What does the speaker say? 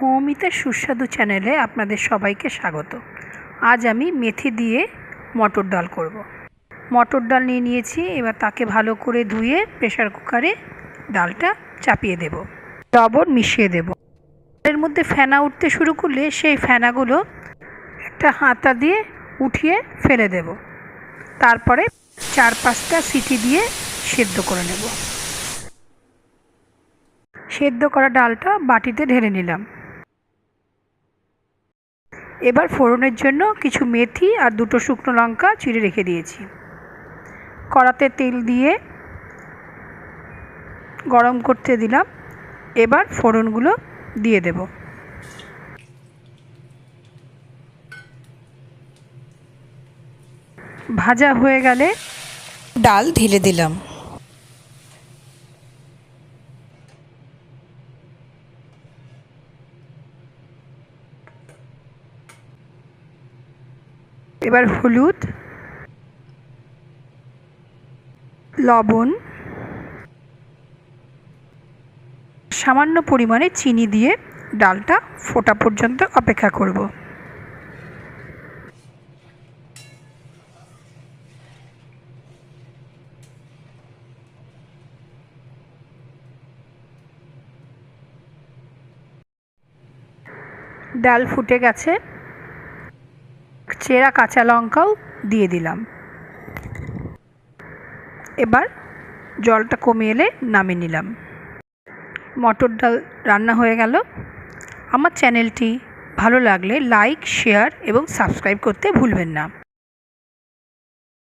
মৌমিতার সুস্বাদু চ্যানেলে আপনাদের সবাইকে স্বাগত। আজ আমি মেথি দিয়ে মটর ডাল করব। মটর ডাল নিয়ে নিয়েছি, এবার তাকে ভালো করে ধুয়ে প্রেসার কুকারে ডালটা চাপিয়ে দেব। লবণ মিশিয়ে দেব। এর মধ্যে ফেনা উঠতে শুরু করলে সেই ফেনাগুলো একটা হাতা দিয়ে উঠিয়ে ফেলে দেব। তারপরে চার পাঁচটা সিটি দিয়ে সেদ্ধ করে নেব। সেদ্ধ করা ডালটা বাটিতে ঢেলে নিলাম। এবার ফোড়নের জন্য কিছু মেথি আর দুটো শুকনো লঙ্কা চিড়ে রেখে দিয়েছি। কড়াতে তেল দিয়ে গরম করতে দিলাম। এবার ফোড়নগুলো দিয়ে দেব। ভাজা হয়ে গেলে ডাল ঢেলে দিলাম। এবার হলুদ, লবণ, সামান্য পরিমাণে চিনি দিয়ে ডালটা ফোটা পর্যন্ত অপেক্ষা করব। ডাল ফুটে গেছে। চেরা কাঁচা লঙ্কাও দিয়ে দিলাম। এবার জলটা কমে এলে নামিয়ে নিলাম। মটর ডাল রান্না হয়ে গেল। আমার চ্যানেলটি ভালো লাগলে লাইক, শেয়ার এবং সাবস্ক্রাইব করতে ভুলবেন না।